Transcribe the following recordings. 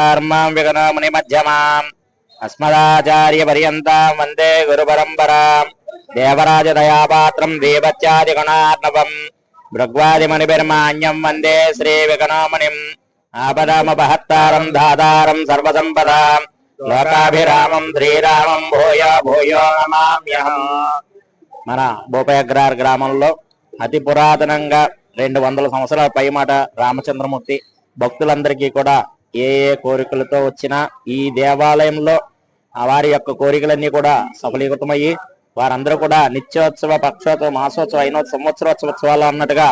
వార్మాం విగనముని మధ్యమాం అస్మదాచార్య పర్యంతం వందే గురు పరంపరాం దేవరాజ దయాపాత్రం దేవత్యాది గుణార్ణవం భృగ్వాదిమణిభిర్మాణ్యం వందే శ్రీ విగనమునిం ఆపదామపహత్తారం దాతారం సర్వసంపదాం లోకాభిరామం శ్రీరామం భూయ భూయో నమామ్యహం మన భూపయగ్రార్ గ్రామంలో అతి పురాతనంగా రెండు వందల సంవత్సరాల పైమాట రామచంద్రమూర్తి భక్తులందరికీ కూడా ఏ ఏ కోరికలతో వచ్చినా ఈ దేవాలయంలో వారి యొక్క కోరికలన్నీ కూడా సఫలీకృతమయ్యి వారందరూ కూడా నిత్యోత్సవ పక్షోత్సవ మాసోత్సవ అయినోత్సవ సంవత్సరోత్సవోత్సవాలు అన్నట్టుగా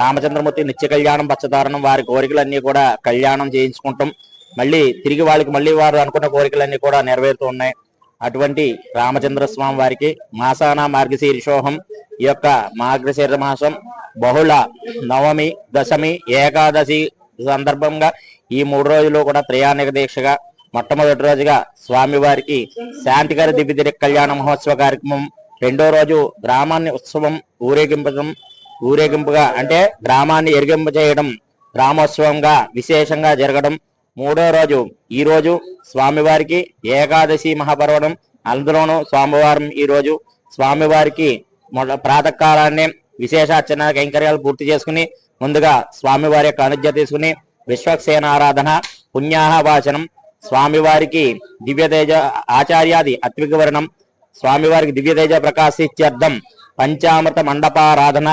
రామచంద్రమూర్తి నిత్య కళ్యాణం పచ్చదారణం వారి కోరికలన్నీ కూడా కళ్యాణం చేయించుకుంటాం. మళ్ళీ తిరిగి వాళ్ళకి మళ్ళీ వారు అనుకున్న కోరికలన్నీ కూడా నెరవేరుతూ ఉన్నాయి. అటువంటి రామచంద్ర స్వామి వారికి మాసాన మార్గశీర్షోహం ఈ యొక్క మార్గశీర్ష మాసం బహుళ నవమి దశమి ఏకాదశి సందర్భంగా ఈ మూడు రోజులు కూడా త్రయాణిక దీక్షగా మొట్టమొదటి రోజుగా స్వామివారికి శాంతికర దివ్య కళ్యాణ మహోత్సవ కార్యక్రమం రెండో రోజు గ్రామాన్ని ఉత్సవం ఊరేగింపడం ఊరేగింపుగా అంటే గ్రామాన్ని ఎరిగింప చేయడం గ్రామోత్సవంగా విశేషంగా జరగడం మూడో రోజు ఈ రోజు స్వామివారికి ఏకాదశి మహాపర్వణం అందులోనూ స్వామివారం ఈ రోజు స్వామివారికి ప్రాతకాలాన్ని విశేషార్చన కైంకర్యాలు పూర్తి చేసుకుని ముందుగా స్వామివారి యొక్క అనుజ్ఞ తీసుకుని విశ్వక్సేన ఆరాధన పుణ్యాహ వాచనం. స్వామివారికి దివ్యతేజ ఆచార్యాది ఆచార్యాది అత్వికవర్ణం స్వామివారికి దివ్యతేజ ప్రకాశిత్యర్థం. పంచామృత మండపారాధన.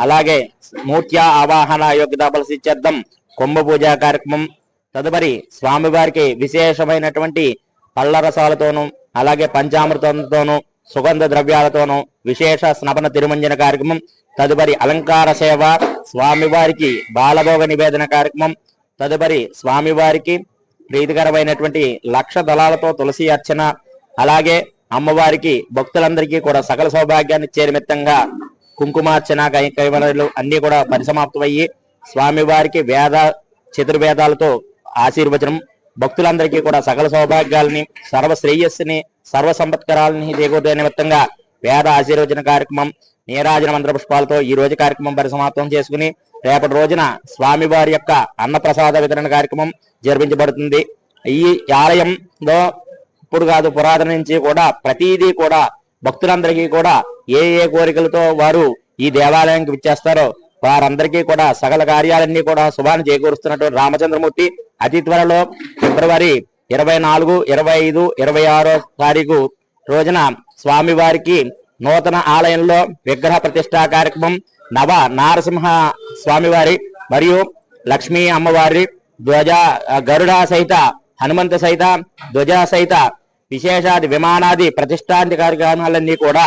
అలాగే మూర్త్యా ఆవాహన యోగ్యతా బలసిత్యర్థం కుంభ పూజా కార్యక్రమం. తదుపరి స్వామివారికి విశేషమైనటువంటి పళ్ళరసాలతోనూ అలాగే పంచామృతంతోనూ సుగంధ ద్రవ్యాలతోనూ విశేష స్నపన తిరుమంజన కార్యక్రమం. తదుపరి అలంకార సేవ. స్వామివారికి బాలభోగ నివేదన కార్యక్రమం. తదుపరి స్వామివారికి ప్రీతికరమైనటువంటి లక్ష దళాలతో తులసి అర్చన అలాగే అమ్మవారికి భక్తులందరికీ కూడా సకల సౌభాగ్యాన్ని చేరిమిత్తంగా కుంకుమార్చన కై- అన్ని కూడా పరిసమాప్తమయ్యి స్వామివారికి వేద చతుర్వేదాలతో ఆశీర్వచనం భక్తులందరికీ కూడా సకల సౌభాగ్యాలని సర్వ శ్రేయస్సుని సర్వ సంపత్కరాలని చేకూర్చే నిమిత్తంగా వేద ఆశీర్వచన కార్యక్రమం నీరాజన మంత్ర పుష్పాలతో ఈ రోజు కార్యక్రమం పరిసమాప్తం చేసుకుని రేపటి రోజున స్వామివారి యొక్క అన్నప్రసాద వితరణ కార్యక్రమం జరిపించబడుతుంది. ఈ ఆలయంలో ఇప్పుడు కాదు పురాతన నుంచి కూడా ప్రతిదీ కూడా భక్తులందరికీ కూడా ఏ ఏ కోరికలతో వారు ఈ దేవాలయానికి విచ్చేస్తారో వారందరికీ కూడా సకల కార్యాలన్నీ కూడా శుభాన్ని చేకూరుస్తున్నటువంటి రామచంద్రమూర్తి అతి త్వరలో ఫిబ్రవరి ఇరవై నాలుగు ఇరవై ఐదు ఇరవై ఆరో తారీఖు రోజున స్వామివారికి నూతన ఆలయంలో విగ్రహ ప్రతిష్టా కార్యక్రమం నవ నారసింహ స్వామివారి మరియు లక్ష్మీ అమ్మవారి ధ్వజ గరుడ సహిత హనుమంత సహిత ధ్వజ సహిత విశేషాది విమానాది ప్రతిష్టాంతి కార్యక్రమాలన్నీ కూడా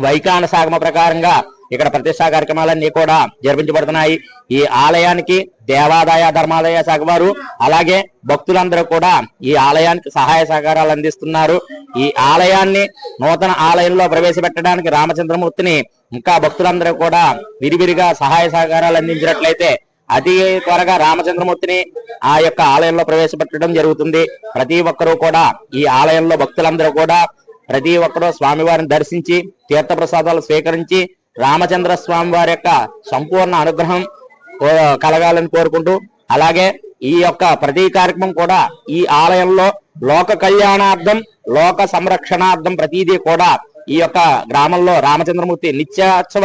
వైకాన సాగమ ప్రకారంగా ఇక్కడ ప్రతిష్టా కార్యక్రమాలన్నీ కూడా జరిపించబడుతున్నాయి. ఈ ఆలయానికి దేవాదాయ ధర్మాదాయ శాఖ వారు అలాగే భక్తులందరూ కూడా ఈ ఆలయానికి సహాయ సహకారాలు అందిస్తున్నారు. ఈ ఆలయాన్ని నూతన ఆలయంలో ప్రవేశపెట్టడానికి రామచంద్రమూర్తిని ఇంకా భక్తులందరూ కూడా విరివిరిగా సహాయ సహకారాలు అందించినట్లయితే అతి త్వరగా రామచంద్రమూర్తిని ఆ యొక్క ఆలయంలో ప్రవేశపెట్టడం జరుగుతుంది. ప్రతి ఒక్కరూ కూడా ఈ ఆలయంలో భక్తులందరూ కూడా ప్రతి ఒక్కరూ స్వామివారిని దర్శించి తీర్థప్రసాదాలు స్వీకరించి రామచంద్ర స్వామి వారి యొక్క సంపూర్ణ అనుగ్రహం కో- కలగాలని కోరుకుంటూ అలాగే ఈ యొక్క ప్రతి కార్యక్రమం కూడా ఈ ఆలయంలో లోక కళ్యాణార్థం లోక సంరక్షణార్థం ప్రతిదీ కూడా ఈ యొక్క గ్రామంలో రామచంద్రమూర్తి నిత్యోత్సవ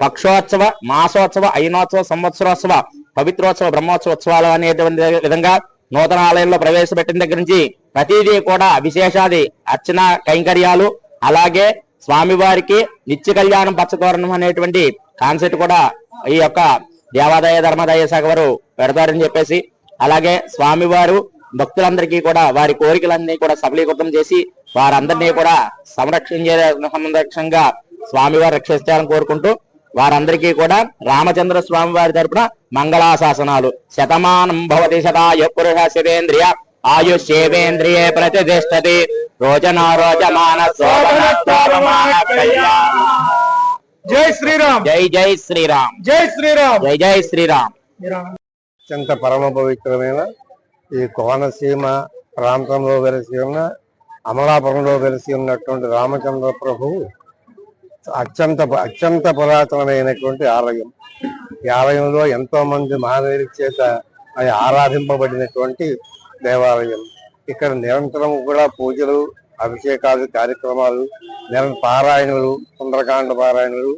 పక్షోత్సవ మాసోత్సవ అయినోత్సవ సంవత్సరోత్సవ పవిత్రోత్సవ బ్రహ్మోత్సవ ఉత్సవాలు అనేటువంటి విధంగా నూతన ఆలయంలో ప్రవేశపెట్టిన దగ్గర నుంచి ప్రతిదీ కూడా విశేషాది అర్చన కైంకర్యాలు అలాగే స్వామివారికి నిత్య కళ్యాణం పచ్చతోరణం అనేటువంటి కాన్సెప్ట్ కూడా ఈ యొక్క దేవాదాయ ధర్మాదాయ శాఖ వారు పెడతారని చెప్పేసి అలాగే స్వామివారు భక్తులందరికీ కూడా వారి కోరికలన్నీ కూడా సఫలీకృతం చేసి వారందరినీ కూడా సంరక్షించే సంరక్షంగా స్వామివారు రక్షించాలని కోరుకుంటూ వారందరికీ కూడా రామచంద్ర స్వామి వారి తరపున మంగళాశాసనాలు. శతమానం భవతి శతాయ పురుష శివేంద్రియ ఆయుష్యేవేంద్రియే ప్రతిష్టతి. రోజనో రోజమాన శోభన శోభమాన కళ్యాణ జై శ్రీరామ్. జై జై శ్రీరామ్. జై శ్రీరామ్. జై జై శ్రీరామ్. అత్యంత పరమ పవిత్రమైన ఈ కోనసీమ ప్రాంతంలో వెలిసి ఉన్న అమలాపురంలో వెలిసి ఉన్నటువంటి రామచంద్ర ప్రభువు అత్యంత అత్యంత పురాతనమైనటువంటి ఆలయం. ఈ ఆలయంలో ఎంతో మంది మహనీయుల చేత అది ఆరాధింపబడినటువంటి దేవాలయం. ఇక్కడ నిరంతరం కూడా పూజలు అభిషేకాలు కార్యక్రమాలు నిరంతర పారాయణలు సుందరకాండ పారాయణలు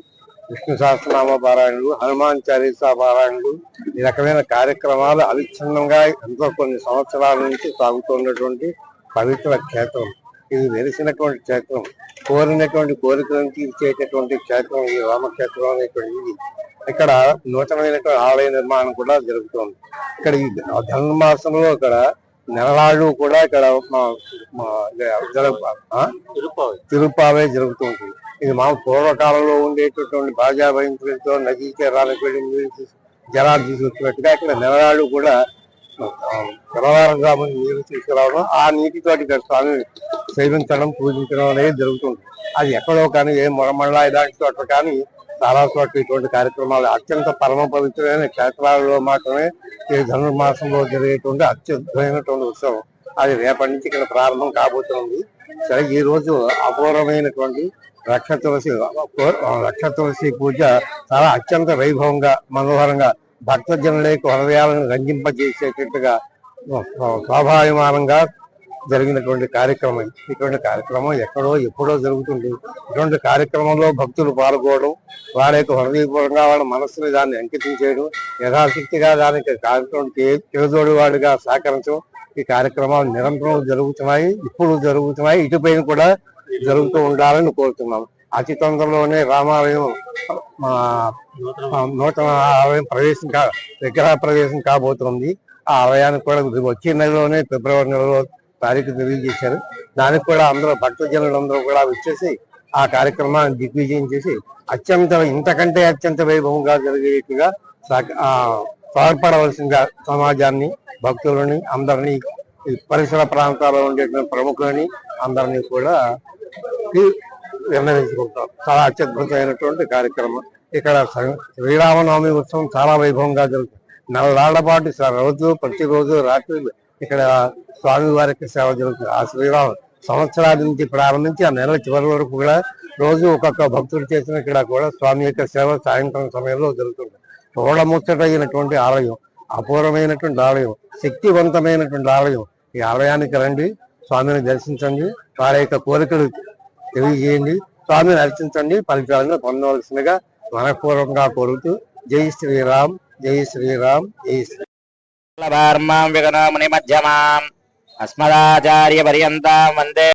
విష్ణు సహస్రనామ పారాయణలు హనుమాన్ చాలీసా పారాయణలు ఈ రకమైన కార్యక్రమాలు అవిచ్ఛిన్నంగా ఎంతో కొన్ని సంవత్సరాల నుంచి సాగుతున్నటువంటి పవిత్ర క్షేత్రం. ఇది వెలిసినటువంటి క్షేత్రం. కోరినటువంటి కోరికలను తీర్చేటటువంటి క్షేత్రం ఈ రామక్షేత్రం అనేటువంటి ఇది ఇక్కడ నూతనమైనటువంటి ఆలయ నిర్మాణం కూడా జరుగుతుంది. ఇక్కడ ఈ ధనుర్మాసంలో ఇక్కడ నెలలాళ్ళు కూడా ఇక్కడ? తిరుపావే. జరుగుతూ ఉంటుంది. ఇది మా పూర్వకాలంలో ఉండేటటువంటి బాజా భయంతో నదీ తీరాలకు వెళ్ళి నీరు జలాలు తీసుకొచ్చినట్టుగా ఇక్కడ నెలలాళ్ళు కూడా తెల్లవారుగా నీరు తీసుకురావడం ఆ నీటితోటి ఇక్కడ స్వామి సేవించడం పూజించడం అనేది జరుగుతుంది అది ఎక్కడో కానీ ఏ మొరమళ్ళ ఇలాంటి చోట్ల కానీ చాలా చోట్ల ఇటువంటి కార్యక్రమాలు అత్యంత పరమ పవిత్రమైన క్షేత్రాలలో మాత్రమే ఈ ధనుర్మాసంలో జరిగేటువంటి అత్యద్భుతమైనటువంటి ఉత్సవం. అది రేపటి నుంచి ఇక్కడ ప్రారంభం కాబోతుంది సరే ఈ రోజు అపూర్వమైనటువంటి రక్ష తులసి రక్ష తులసి పూజ చాలా అత్యంత వైభవంగా మనోహరంగా భక్తజనులకు హృదయాలను రంజింపజేసేటట్టుగా స్వాభావిమానంగా జరిగినటువంటి కార్యక్రమం ఇటువంటి కార్యక్రమం ఎక్కడో ఎప్పుడో జరుగుతుంది. ఇటువంటి కార్యక్రమంలో భక్తులు పాల్గొనడం వాళ్ళ యొక్క హృదయపూర్వకంగా వాళ్ళ మనస్సుని దాన్ని అంకితం చేయడం యథాశక్తిగా దానికి కార్యక్రమం చేదోడి వాడిగా సహకరించడం ఈ కార్యక్రమాలు నిరంతరం జరుగుతున్నాయి ఇప్పుడు జరుగుతున్నాయి ఇటుపైన కూడా జరుగుతూ ఉండాలని కోరుతున్నాం అతి తొందరలోనే రామాలయం నూతన ఆలయం ప్రవేశం కా విగ్రహ ప్రవేశం కాబోతుంది. ఆ ఆలయానికి కూడా వచ్చే నెలలోనే ఫిబ్రవరి నెలలో తారీఖు తెలియజేశారు. దానికి కూడా అందరూ భక్తజనులందరూ కూడా వచ్చేసి ఆ కార్యక్రమాన్ని దిగ్విజయం చేసి అత్యంత ఇంతకంటే అత్యంత వైభవంగా జరిగేట్టుగా ఆ, తోడ్పడవలసిందిగా సమాజాన్ని భక్తులని అందరినీ ఈ పరిసర ప్రాంతాల్లో ఉండేటువంటి ప్రముఖులని అందరినీ కూడా నిర్ణయించుకుంటాం చాలా అత్యద్భుతమైనటువంటి కార్యక్రమం. ఇక్కడ శ్రీరామనవమి ఉత్సవం చాలా వైభవంగా జరుగుతుంది. నెలలాళ్ళ పాటు రోజు ప్రతిరోజు రాత్రి ఇక్కడ స్వామివారికి సేవ జరుగుతుంది. ఆ శ్రీరామ సంవత్సరాల నుంచి ప్రారంభించి ఆ నెల చివరి వరకు కూడా రోజు ఒక్కొక్క భక్తుడు చేసిన ఇక్కడ కూడా స్వామి యొక్క సేవ సాయంత్రం సమయంలో జరుగుతుంది. చూడముచ్చటైనటువంటి ఆలయం అపూర్వమైనటువంటి ఆలయం శక్తివంతమైనటువంటి ఆలయం. ఈ ఆలయానికి రండి స్వామిని దర్శించండి వారి యొక్క కోరికలు తెలియజేయండి స్వామిని అర్చించండి ఫలితాలను పొందవలసిందిగా మనపూర్వకంగా కోరుతూ జై శ్రీరామ్ జై శ్రీరామ్ జై శ్రీ వర్మాం విగనో మధ్యమాం. అస్మదాచార్య పర్యంతం వందే